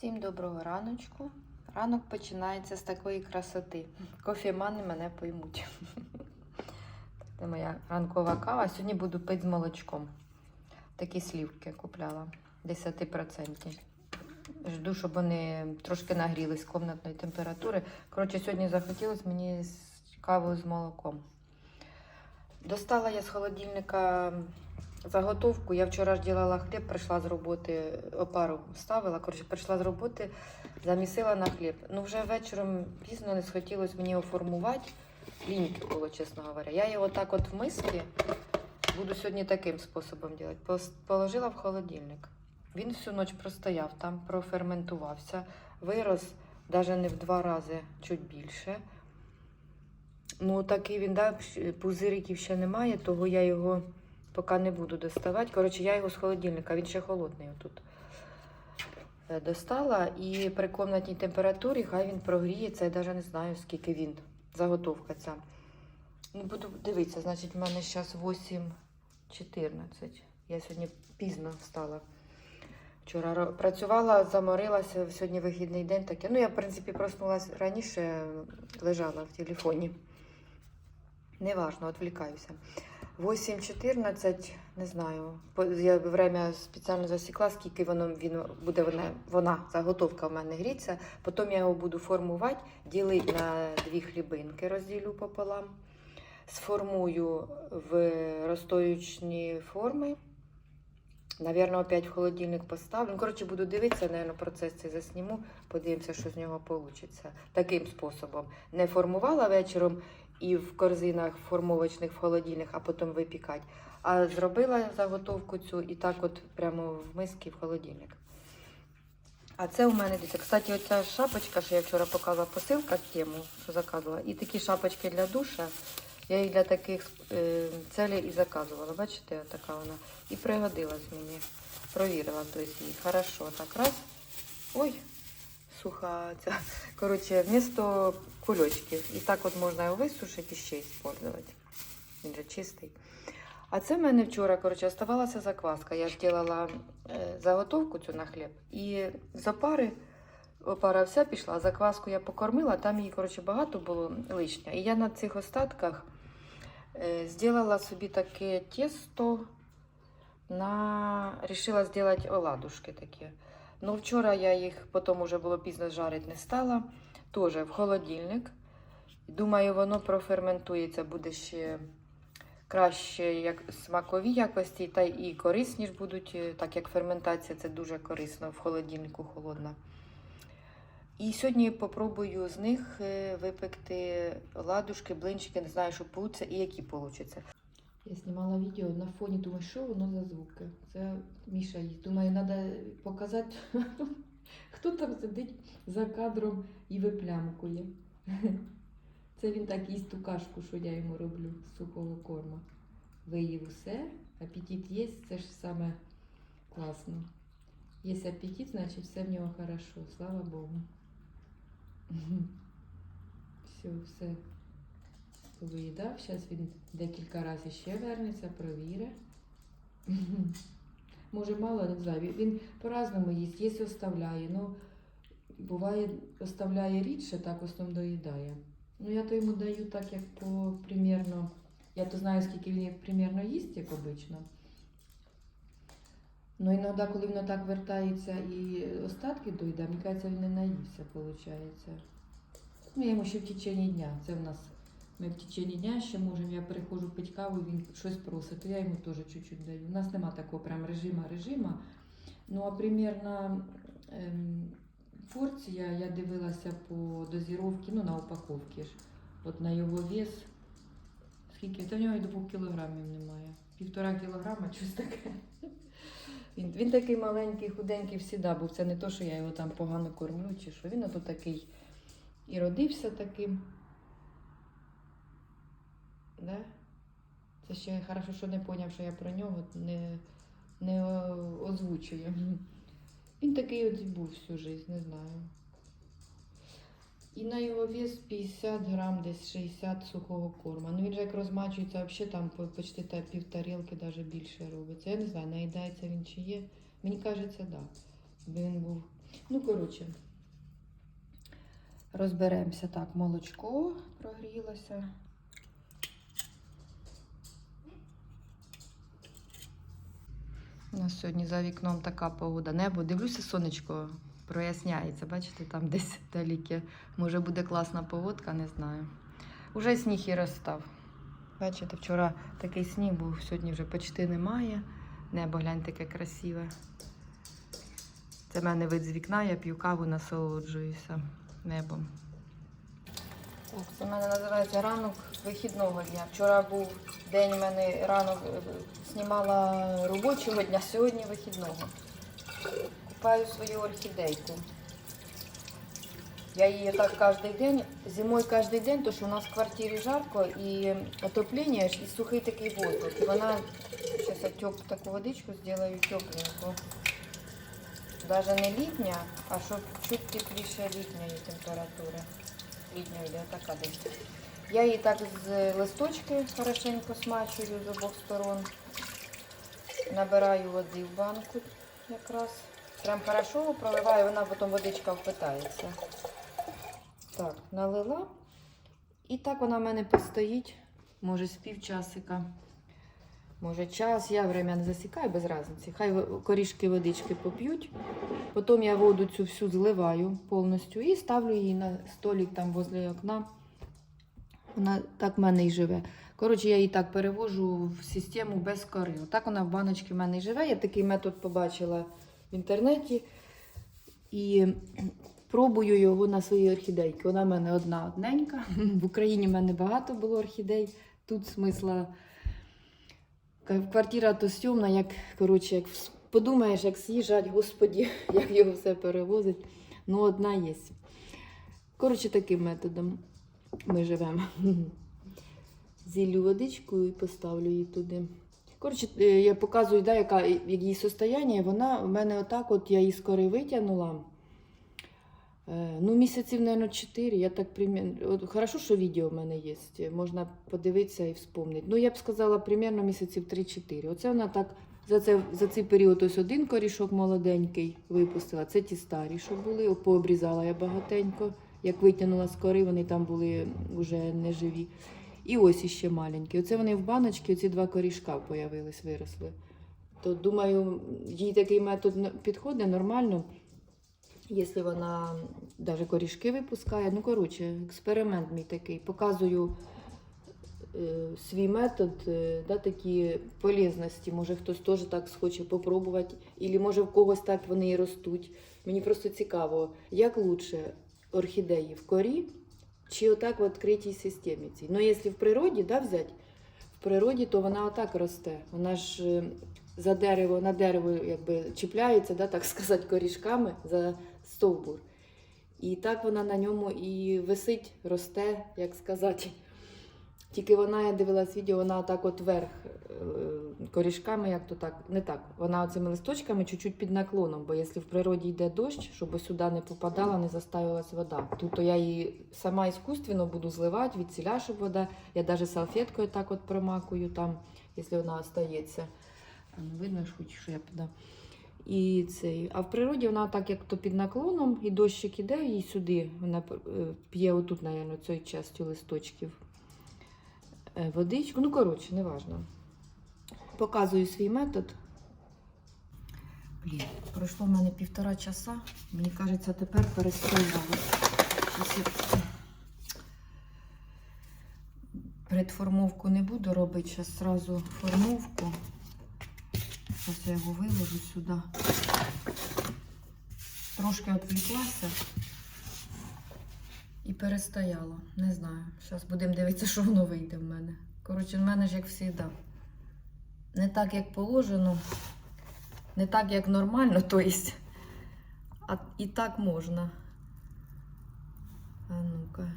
Всім доброго раночку. Ранок починається з такої красоти. Кофемани мене поймуть. Це моя ранкова кава. Сьогодні буду пити з молочком. Такі слівки купляла 10%. Жду, щоб вони трошки нагрілись комнатної температури. Коротше, сьогодні захотілося мені з кавою з молоком. Достала я з холодильника заготовку. Я вчора ж ділала хліб, прийшла з роботи, опару ставила. Коротше, прийшла з роботи, замісила на хліб. Ну, вже вечором пізно не схотілося мені його формувати. Ліньки було, чесно говоря. Я його так от в миски буду сьогодні таким способом робити. Положила в холодильник. Він всю ніч простояв, там проферментувався, вирос навіть не в два рази, чуть більше. Ну, такий він, да, пузириків ще немає, того я його поки не буду доставати. Коротше, я його з холодильника, він ще холодний отут. Е, Достала і при комнатній температурі хай він прогріється, я навіть не знаю, скільки він. Заготовка ця. Ну, буду дивитися, значить, в мене зараз 8.14. Я сьогодні пізно встала. Вчора працювала, заморилася, сьогодні вихідний день таке. Ну, я, в принципі, проснулася раніше, лежала в телефоні. Неважно, відвлікаюся. 8.14, не знаю. Я время спеціально засікла, скільки воно він буде вона, вона заготовка в мене гріться. Потім я його буду формувати, ділити на дві хлібинки, розділю пополам. Сформую в розстоючні форми. Навірно, опять в холодильник поставлю. Ну, коротше, буду дивитися, наверное, процес цей засніму, подивимося, що з нього вийде. Таким способом. Не формувала вечором і в корзинах формовочних в холодильник, а потім випікати. А зробила заготовку цю і так от прямо в миски в холодильник. А це у мене дивіться. Кстати, оця шапочка, що я вчора показувала посилка тему, що заказувала. І такі шапочки для душа. Я їх для таких е, целей і заказувала. Бачите, така вона. І пригодилась мені. Провірила, тобто її. Хорошо, так раз. Ой, суха ця. Коротше, вмісто кульочків. І так от можна його висушити і ще використовувати. Він же чистий. А це в мене вчора, коротше, оставалася закваска. Я ж робила е, заготовку цю на хліб. І з опари, опара вся пішла, закваску я покормила, там її, коротше, багато було лишня. І я на цих остатках е, зробила собі таке тісто на... Рішила зробити оладушки такі. Ну, вчора я їх, потім вже було пізно жарити не стала. Теж в холодильник. Думаю, воно проферментується, буде ще краще як смакові якості, та і корисні ж будуть, е, так як ферментація це дуже корисно в холодильнику холодна. І сьогодні попробую з них е, випекти ладушки, блинчики, не знаю, що получиться і які получаться. Я знімала відео на фоні, думаю, що воно за звуки. Це Міша їсть. Думаю, треба показати, хто там сидить за кадром і виплямкує. Це він так їсть ту кашку, що я йому роблю з сухого корма. Виїв усе, апетит є, це ж саме класно. Є апетит, значить все в нього хорошо, слава Богу. Все, все повиїдав. Зараз він декілька разів ще вернеться, провірить. Може, мало, не знаю. Він- по-разному їсть, є оставляє. Ну, буває, оставляє рідше, так в основному доїдає. Ну, я то йому даю так, як по примірно. Я то знаю, скільки він як примірно їсть, як обично. Ну, іноді, коли воно так вертається і остатки доїде, мені кажеться, він не наївся, виходить. Ну, я йому ще в течение дня. Це в нас ми в течение дня ще можемо, я переходжу пити каву, він щось просить, то я йому теж чуть-чуть даю. У нас нема такого прям режима режима. Ну, а примірно ем, порція, я дивилася по дозіровці, ну, на упаковці ж. От на його вес. Скільки? Та в нього і 2 кілограмів немає. Півтора кілограма, щось таке. Він, він такий маленький, худенький всіда був. Це не то, що я його там погано кормлю, чи що. Він ото такий і родився таким. Да? Це ще хорошо, що не поняв, що я про нього не, не озвучую. Він такий от був всю життя, не знаю. І на його вес 50 грам, десь 60 сухого корма. Ну він же як розмачується, взагалі там почти та пів тарілки, навіть більше робиться. Я не знаю, наїдається він чи є. Мені кажеться, так. Да. Він був Ну, коротше, розберемося. Так, молочко прогрілося. У нас сьогодні за вікном така погода. Небо. Дивлюся, сонечко проясняється. Бачите, там десь далеке. Може буде класна погодка, не знаю. Уже сніг і розстав. Бачите, вчора такий сніг був, сьогодні вже почти немає. Небо глянь таке красиве. Це в мене вид з вікна, я п'ю каву, насолоджуюся небом. Це в мене називається ранок вихідного дня. Вчора був день в мене ранок е, знімала робочого дня, сьогодні вихідного. Купаю свою орхідейку. Я її так кожен день, зимою кожен день, тому що у нас в квартирі жарко і отоплення, і сухий такий воздух. Вона, зараз теп, таку водичку зроблю тепленьку. Даже не літня, а щоб чуть тепліше літньої температури. Літньої, де така десь. Я її так з листочки хорошенько смачую з обох сторон. Набираю води в банку якраз. Прям хорошо проливаю, вона потім водичка впитається. Так, налила. І так вона в мене постоїть, може з півчасика. Може час, я время не засікаю без разниці. Хай корішки водички поп'ють. Потім я воду цю всю зливаю повністю і ставлю її на столик там возле окна. Вона так в мене і живе. Коротше, я її так перевожу в систему без кори. Так вона в баночці в мене і живе. Я такий метод побачила в інтернеті. І пробую його на свої орхідейки. Вона в мене одна одненька. В Україні в мене багато було орхідей. Тут смисла Квартира то сьомна, як коротше, як подумаєш, як з'їжджать, господі, як його все перевозить. Ну, одна є. Коротше, таким методом ми живемо. Зіллю водичку і поставлю її туди. Коротше, е, я показую, да, яка як її состояння. Вона в мене отак, от я її скоро витягнула. Е, Ну, місяців, мабуть, 4. Я так примерно. От, хорошо, що відео в мене є. Можна подивитися і вспомнити. Ну, я б сказала, примерно місяців 3-4. Оце вона так за, це, за цей період ось один корішок молоденький випустила. Це ті старі, що були. Пообрізала я багатенько. Як витягнула з кори, вони там були вже неживі. І ось іще маленькі. Оце вони в баночці, оці два корішка появились, виросли. То думаю, їй такий метод підходить нормально. Якщо вона навіть корішки випускає. Ну, коротше, експеримент мій такий. Показую е, свій метод, е, да, такі полезності. Може хтось теж так схоче попробувати, або може в когось так вони і ростуть. Мені просто цікаво, як лучше орхідеї в корі чи отак в відкритій системі цій. Ну, якщо в природі да, взяти, в природі, то вона отак росте. Вона ж е, за дерево на дерево якби чіпляється, да, так сказати, корішками за стовбур. І так вона на ньому і висить, росте, як сказати. Тільки вона, я дивилась відео, вона так от вверх е, корішками, як то так, не так. Вона цими листочками чуть-чуть під наклоном, бо якщо в природі йде дощ, щоб сюди не попадала, не заставилась вода. Тут я її сама іскусственно буду зливати, від щоб вода. Я навіть салфеткою так от промакую там, якщо вона остається. Ну, видно ж хоч, що я піда. І цей. А в природі вона так, як то під наклоном, і дощик іде, і сюди вона е, п'є отут, мабуть, цією частю листочків водичку. Ну, коротше, неважно. Показую свій метод. Блін, пройшло в мене півтора часа. Мені кажеться, тепер перестроювали. Щас Предформовку не буду робити, зараз одразу формовку. Зараз я його виложу сюди. Трошки відвлеклася і перестояла. Не знаю. Зараз будемо дивитися, що воно вийде в мене. Коротше, в мене ж як завжди. Не так, як положено, не так, як нормально, то есть, а і так можна. А ну-ка.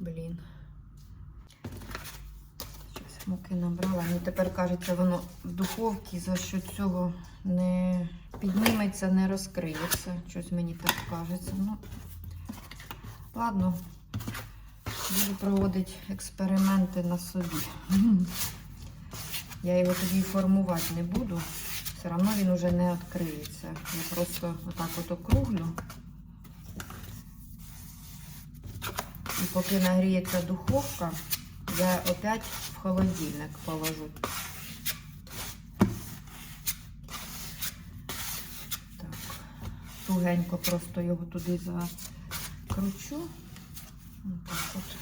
Блін. Муки набрала. Мені тепер кажеться, воно в духовці за що цього не підніметься, не розкриється. Щось мені так кажеться. Ну, ладно, Буду проводити експерименти на собі. Я його тоді формувати не буду. Все одно він уже не відкриється. Я просто отак от округлю. І поки нагріється духовка, я опять холодильник положу. Так, тугенько просто його туди закручу. Отак от.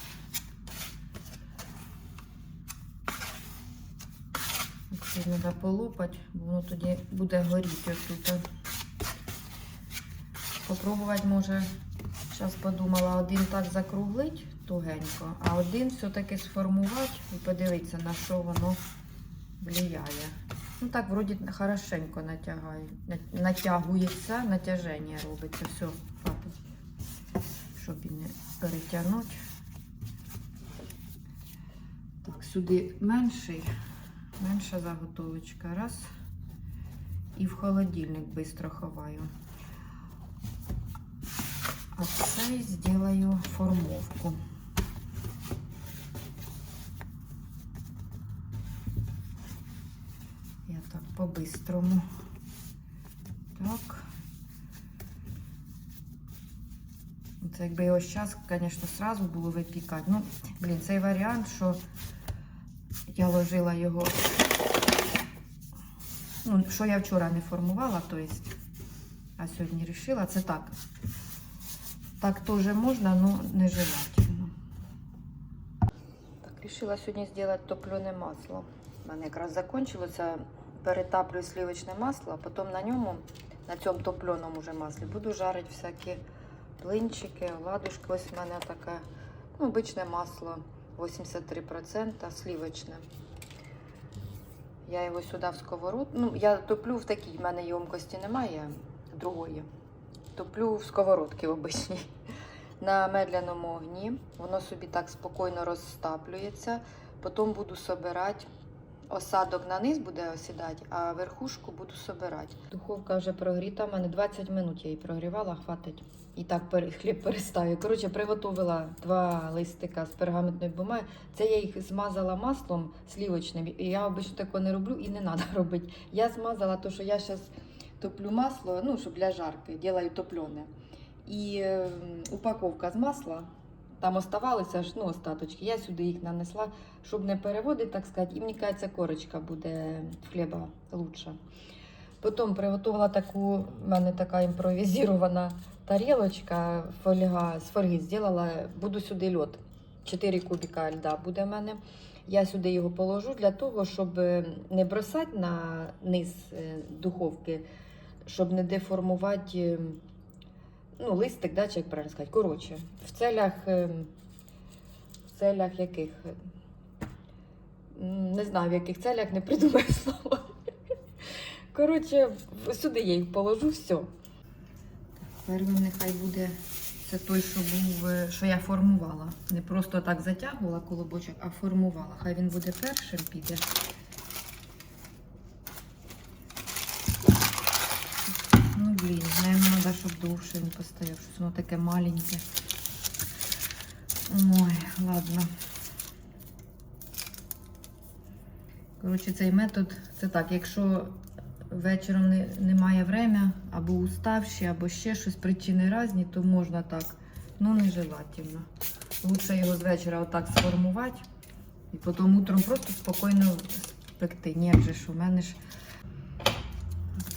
Це треба полопати, бо воно тоді буде горіти отут. Попробувати може, зараз подумала, один так закруглить тугенько, а один все-таки сформувати і подивитися, на що воно впливає. Ну так, вроді хорошенько натягає, натягується, натяження робиться. Все. Щоб і не перетягнути. Так, сюди менший, менша заготовочка. Раз. І в холодильник швидко ховаю. А цей зроблю формовку. Я так по-бистрому. Так. Це якби його зараз, звісно, сразу було випікати. Ну, блін, цей варіант, що я ложила його. Ну, що я вчора не формувала, то есть, а сьогодні вирішила, це так. Так теж можна, але не желательно. Так, вирішила сьогодні зробити топлене масло. У мене якраз закінчилося. Перетаплю сливочне масло, а потім на ньому, на цьому топленому вже маслі, буду жарити всякі блинчики, оладушки. Ось в мене таке ну, обичне масло 83% сливочне. Я його сюди в сковородку. Ну, я топлю в такій, в мене ємкості немає другої. Топлю в сковородці обичній. На медленому огні. Воно собі так спокійно розстаплюється. Потім буду собирати. Осадок на низ буде осідати, а верхушку буду собирати. Духовка вже прогріта. У мене 20 минут я її прогрівала, хватить. І так хліб переставлю. Коротше, приготувала два листика з пергаментної бумаги. Це я їх змазала маслом слівочним. І я обично такого не роблю і не треба робити. Я змазала те, що я зараз топлю масло, ну, щоб для жарки, делаю топлене. І е, упаковка з масла. Там оставалися ж ну, остаточки. Я сюди їх нанесла, щоб не переводити, так сказати. І мені кажеться, корочка буде хліба лучше. Потім приготувала таку, в мене така імпровізована тарілочка, фольга, з фольги зробила, буду сюди льод. 4 кубіка льда буде в мене. Я сюди його положу для того, щоб не бросати на низ е, духовки, щоб не деформувати ну, листик, да, чи як правильно сказати. Коротше, в целях, е, в целях яких? Не знаю, в яких целях не придумаю слово. Коротше, сюди я їх положу, все. Першим нехай буде це той, що був, е, що я формувала. Не просто так затягувала колобочок, а формувала. Хай він буде першим піде. Ну, блін, наверное, треба, щоб довше він постояв, щось воно таке маленьке. Ой, ладно. Коротше, цей метод це так, якщо вечором не, немає время, або уставші, або ще щось, причини різні, то можна так. Ну, нежелательно. Лучше його з вечора отак сформувати і потім утром просто спокійно спекти. Ні, як же ж у мене ж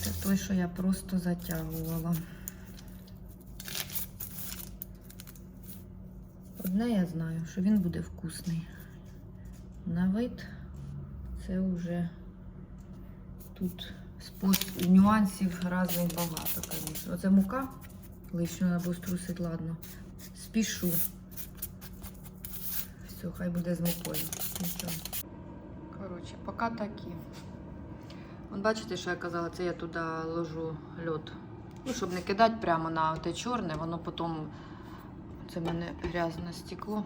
це той, що я просто затягувала. Одне я знаю, що він буде вкусний. На вид це вже тут спос- нюансів різних багато, звісно. Оце мука. Лишню треба буде струсити, ладно. Спішу. Все, хай буде з мукою. Нічого. Коротше, поки такі. Вон бачите, що я казала, це я туди ложу льод. Ну, щоб не кидати прямо на те чорне, воно потім. Це в мене грязне стекло.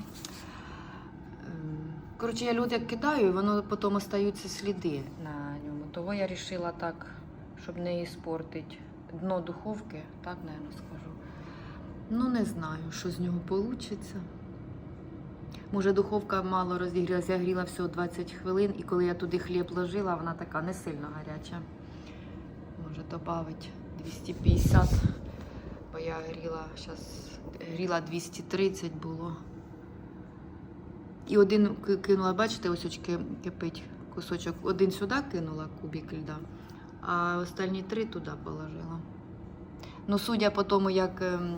Ем, Коротше, я льод як кидаю, і воно потім остаються сліди на ньому. Того я вирішила так, щоб не іспортити дно духовки, так, наверное, скажу. Ну, не знаю, що з нього вийде. Може, духовка мало розігрілася, я гріла всього 20 хвилин, і коли я туди хліб ложила, вона така не сильно гаряча. Може додати 250, я гріла, зараз гріла 230 було. І один кинула, бачите, ось очки кипить кусочок. Один сюди кинула кубик льда, а останні три туди положила. Ну, судя по тому, як ем,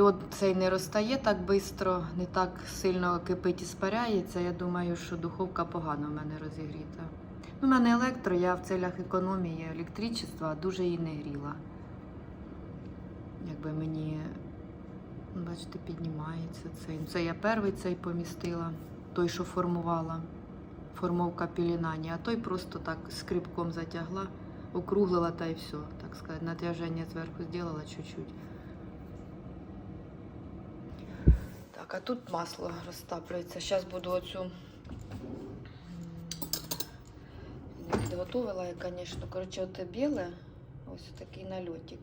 льод цей не розтає так швидко, не так сильно кипить і спаряється, я думаю, що духовка погано в мене розігріта. У мене електро, я в целях економії електричества дуже її не гріла. Якби мені, ну, бачите, піднімається цей. Це я перший цей помістила, той, що формувала. Формовка пілінані, а той просто так скрипком затягла, округлила та й все, так сказати. Натяження зверху зробила чуть-чуть. Так, а тут масло розтаплюється. Зараз буду оцю не я, звісно. Коротше, оте біле, ось такий нальотик.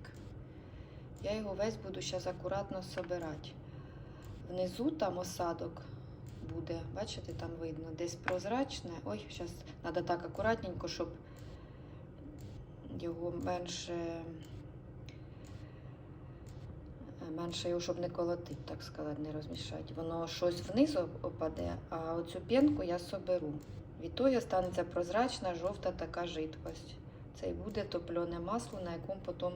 Я його весь буду зараз акуратно собирати. Внизу там осадок буде, бачите, там видно, десь прозрачне. Ой, зараз треба так акуратненько, щоб його менше, менше його, щоб не колотить, так сказати, не розмішати. Воно щось вниз опаде, а оцю п'янку я соберу. Від того станеться прозрачна, жовта така жидкость. Це і буде топлене масло, на якому потім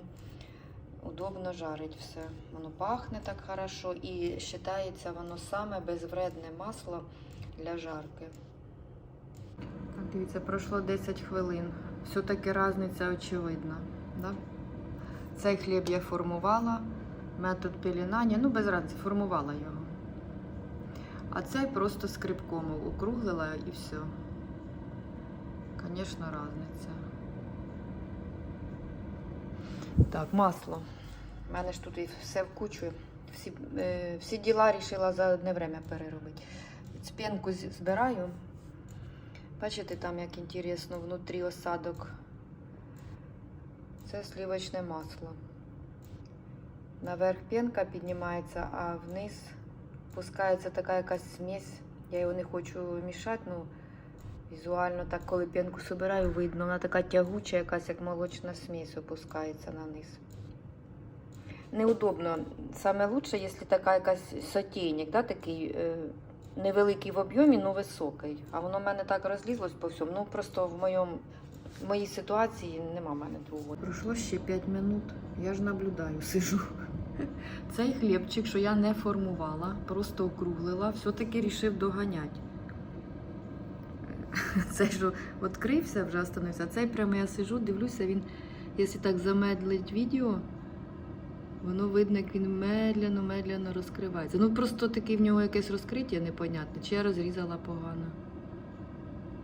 удобно жарить все. Воно пахне так хорошо і вважається воно саме безвредне масло для жарки. Так, дивіться, пройшло 10 хвилин. Все-таки різниця очевидна. Да? Цей хліб я формувала, метод пілінання, ну без разниці, формувала його. А цей просто скрипком округлила і все. Звісно, різниця. Так, масло. У мене ж тут і все в кучу. Всі, е, всі діла рішила за одне время переробити. Спінку збираю. Бачите, там як інтересно, внутрі осадок. Це сливочне масло. Наверх пінка піднімається, а вниз пускається така якась смесь. Я його не хочу мішати, ну візуально так, коли пінку собираю, видно, вона така тягуча, якась як молочна смесь опускається на низ. Неудобно. Саме лучше, якщо така якась сотейник, да, такий е, невеликий в об'ємі, але високий. А воно в мене так розлізлось по всьому. Ну просто в моєму в моїй ситуації нема в мене другого. Пройшло ще 5 минут. Я ж наблюдаю, сижу. Цей хлібчик, що я не формувала, просто округлила, все-таки рішив доганяти. Цей що відкрився, вже остановився. Цей прямо я сижу, дивлюся, він, якщо так замедлить відео, воно видно, як він медленно розкривається. Ну просто таке в нього якесь розкриття непонятне, чи я розрізала погано.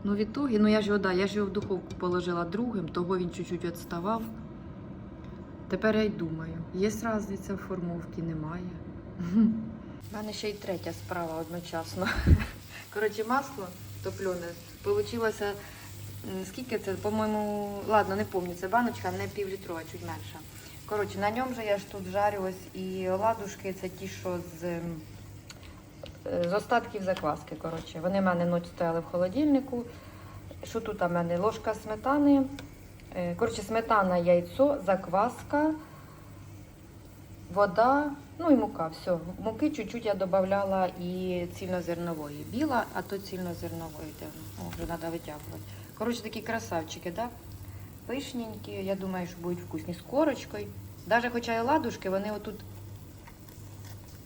Ну, в ітогі, ну я ж його, да, я ж його в духовку положила другим, того він чуть-чуть відставав. Тепер я й думаю, є різниця в формовці, немає. У мене ще й третя справа одночасно. Коротше, масло топлене получилося. Скільки це? По-моєму, ладно, не пам'ятаю, це баночка не півлітрова, чуть менша. Коротше, на ньому же я ж тут жарю і оладушки, це ті, що з, ем, е, з остатків закваски. Коротше. Вони в мене ночі стояли в холодильнику. Що тут у мене? Ложка сметани. Е, Коротше, сметана, яйцо, закваска, вода, ну і мука. Все. Муки чуть-чуть я додавала і цільнозернової. Біла, а то цільнозернової. Вже треба витягувати. Коротше, такі красавчики, да? Пишненькі, я думаю, що будуть вкусні з корочкою. Навіть хоча і ладушки, вони отут.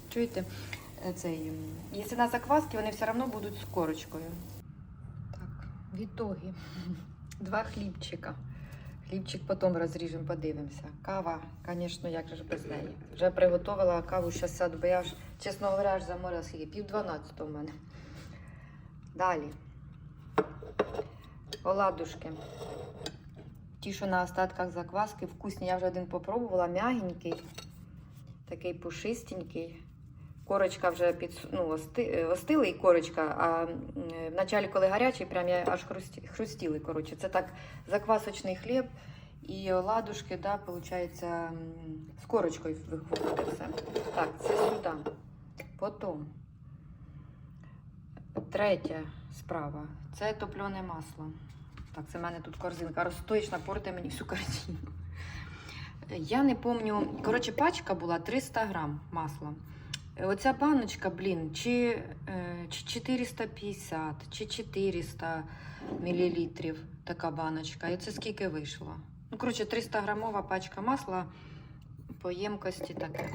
Чуєте? Е, Цей, м, якщо на закваски, вони все одно будуть з корочкою. Так, в ітогі. Два хлібчика. Хлібчик потім розріжемо, подивимося. Кава, звісно, як же без неї. Вже приготувала каву, зараз сяду, бо я ж, чесно говоря, аж заморила скільки. Пів дванадцятого в мене. Далі. Оладушки. Ті, що на остатках закваски, вкусні. Я вже один попробувала, м'ягенький, такий пушистенький. Корочка вже під, ну, ости, остила і корочка, а вначалі, коли гарячий, прям я аж хрусті, хрустіли. Коротше. Це так заквасочний хліб і оладушки, да, виходить, з корочкою виходить все. Так, це сюди. Потім Третя справа це топлене масло. Так, це в мене тут корзинка. Розстоїчна порти мені всю картину. Я не пам'ятаю, коротше, пачка була 300 грам масла. Оця баночка, блін, чи, е, чи 450, чи 400 мілілітрів така баночка. І це скільки вийшло? Ну, коротше, 300 грамова пачка масла по ємкості таке.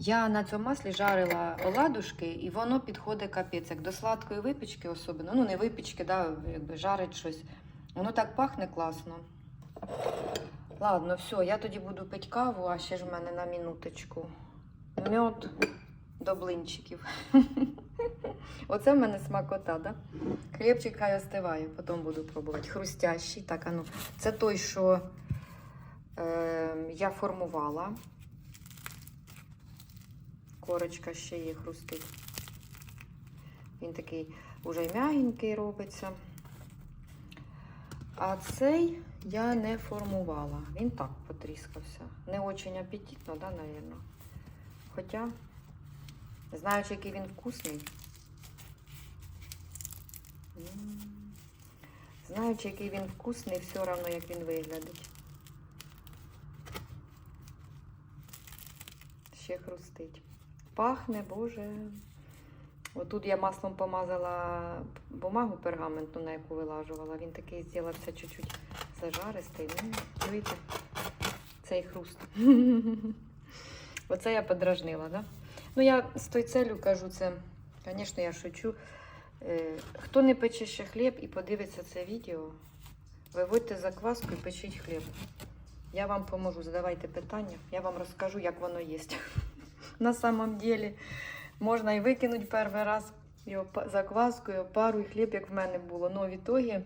Я на цьому маслі жарила оладушки, і воно підходить капець, як до сладкої випічки особливо. Ну, не випічки, да, якби жарить щось. Воно так пахне класно. Ладно, все, я тоді буду пити каву, а ще ж в мене на минуточку. Мед до блинчиків. Оце в мене смакота, да? Хлібчик хай остиває, потім буду пробувати. Хрустящий. Так, а ну. Це той, що е, я формувала. Корочка ще є хрустить. Він такий уже й м'ягенький робиться. А цей я не формувала. Він так потріскався. Не очень апетитно, да, наверное. Хоча, знаючи, який він вкусний. Знаючи, який він вкусний, все одно, як він виглядить. Ще хрустить. Пахне, боже. Отут я маслом помазала бумагу пергаментну, на яку вилажувала. Він такий зробився чуть-чуть зажаристий. Ну, чуєте? Цей хруст. Оце я подражнила, да? Ну, я з той целю кажу, це, звісно, я шучу. Е, Хто не пече ще хліб і подивиться це відео, виводьте закваску і печіть хліб. Я вам поможу, задавайте питання, я вам розкажу, як воно є. На самом деле можна і викинути перший раз його закваску, пару і хліб, як в мене було. Ну, в ітогі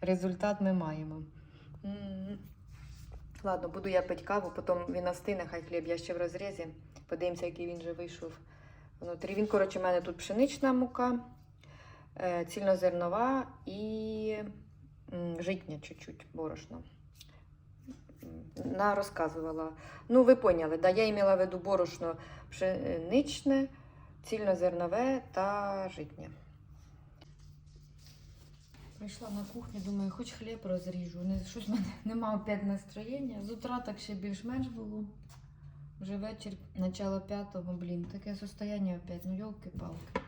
результат ми маємо. Ладно, буду я пити каву, потім він остине, хай хліб, я ще в розрізі. Подивимося, який він вже вийшов внутрі. Він, коротше, в мене тут пшенична мука, е, цільнозернова і житня чуть-чуть, борошно. На розказувала. Ну, ви поняли, да? я мала в виду борошно пшеничне, цільнозернове та житнє. Прийшла на кухню, думаю, хоч хліб розріжу. Не, щось в мене немає опять настроєння. З утра так ще більш-менш було. Вже вечір, начало п'ятого, блін, таке состояние опять, ну йолки-палки.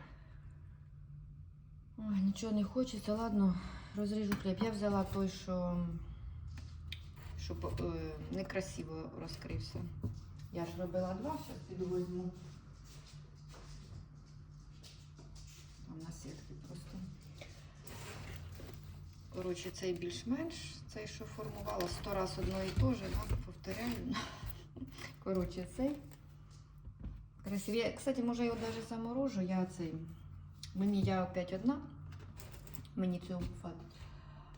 Ой, нічого не хочеться, ладно, розріжу хліб. Я взяла той, що щоб е, некрасиво розкрився. Я ж робила два, зараз піду візьму. Там на сітки просто. Коротше, цей більш-менш, цей, що формувала, сто раз одно і те же, да, повторяю. Коротше, цей. Красивий. Я, Кстати, може його навіть заморожу. Я цей. Мені я опять одна. Мені цього хватить.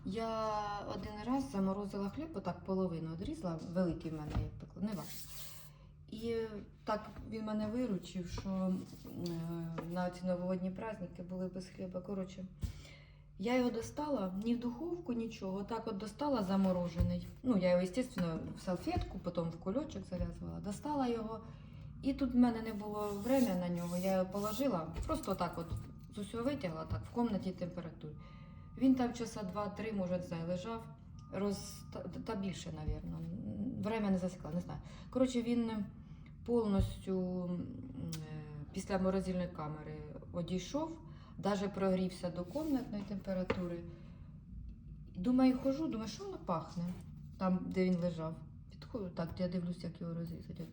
Я один раз заморозила хліб, отак половину відрізала, великий в мене я пекла, не ваш. І так він мене виручив, що е, на ці новогодні праздники були без хліба. Коротше, я його достала ні в духовку, нічого. Так от достала заморожений. Ну, я його, звісно, в салфетку, потім в кульочок зав'язувала. Достала його. І тут в мене не було времени на нього. Я його положила, просто так от з усього витягла так, в кімнаті температурі. Він там часа два-три, може, знаю, лежав. Роз... Та, більше, напевно. Время не засікла, не знаю. Коротше, він повністю е, після морозильної камери одійшов, навіть прогрівся до комнатної температури. Думаю, хожу, думаю, що воно пахне там, де він лежав. Підходжу, так, я дивлюся, як його розрізати.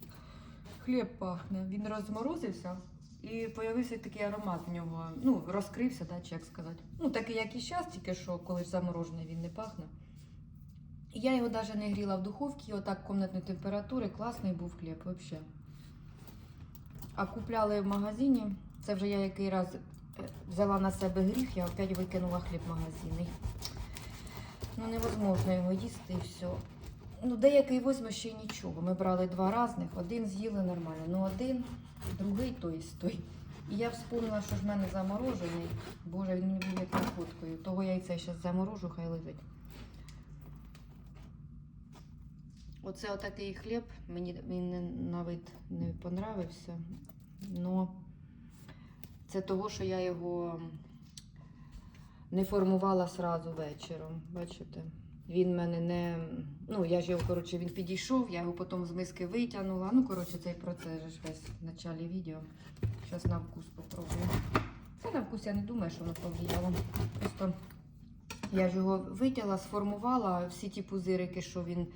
Хліб пахне. Він розморозився і з'явився такий аромат в нього. Ну, розкрився, да, чи як сказати. Ну, такий, як і зараз, тільки що коли заморожений він не пахне. І я його навіть не гріла в духовці, отак комнатної температури, класний був хліб взагалі. А купляли в магазині. Це вже я який раз е, взяла на себе гріх, я опять викинула хліб магазинний. Ну, невозможно його їсти і все. Ну, деякий возьме ще й нічого. Ми брали два різних, один з'їли нормально, ну один, другий той той. І я вспомнила, що ж в мене заморожений. Боже, він мені був як находкою. Того я зараз заморожу, хай лежить. Оце отакий хліб. Мені він не- на вид не понравився. Но Це того, що я його не формувала сразу вечором. Бачите? Він мене не. Ну, я ж його, коротше, він підійшов, я його потім з миски витягнула. Ну, коротше, цей процес ж весь в началі відео. Зараз на вкус попробую. Це на вкус я не думаю, що воно повлияло. Просто я ж його витягла, сформувала всі ті пузирики, що він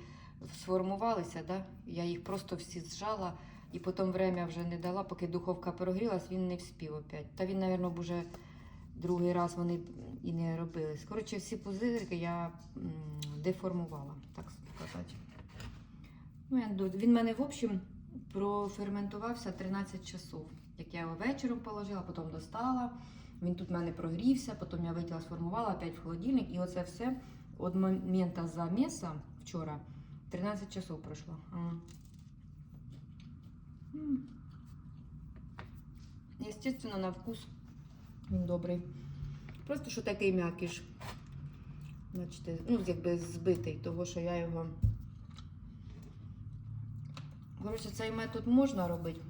сформувалися, да? я їх просто всі зжала і потім время вже не дала, поки духовка прогрілась, він не вспів опять. Та він, мабуть, вже другий раз вони і не робились. Коротше, всі пузирики я деформувала, так сказати. Ну, він мене, в общем, проферментувався 13 часов. Як я його вечором положила, потім достала. Він тут в мене прогрівся, потім я витягла, сформувала, опять в холодильник. І оце все від моменту заміса вчора 13 часов пройшло. Естественно, на вкус він добрий. Просто що такий м'якіш. Бачите, ну, якби збитий, того, що я його. Коротше, цей метод можна робити.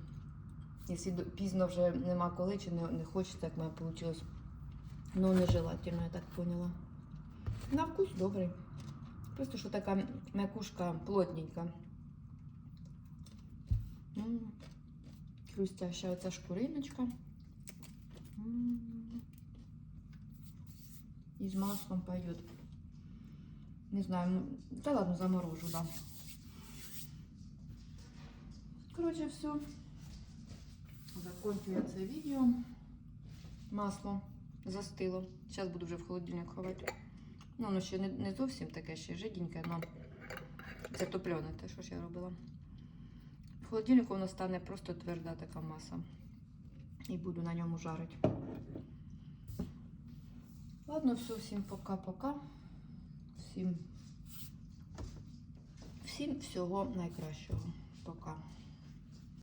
Якщо пізно вже нема коли, чи не, не хочеться, як мене вийшло. Ну, нежелательно, я так поняла. На вкус добрий. Просто що така м'якушка плотненька. Хрустяща оця шкуриночка. І з маслом пойдет. Не знаю, ну, та ладно, заморожу, да. Короче, все. Закончу я це відео. Масло застило. Зараз буду вже в холодильник ховати. Ну, воно ще не, не зовсім таке ще жиденьке, але це топлене те, що ж я робила. В холодильнику воно стане просто тверда така маса. І буду на ньому жарити. Ладно, все, всім пока-пока. Всім, всім всього найкращого. Пока.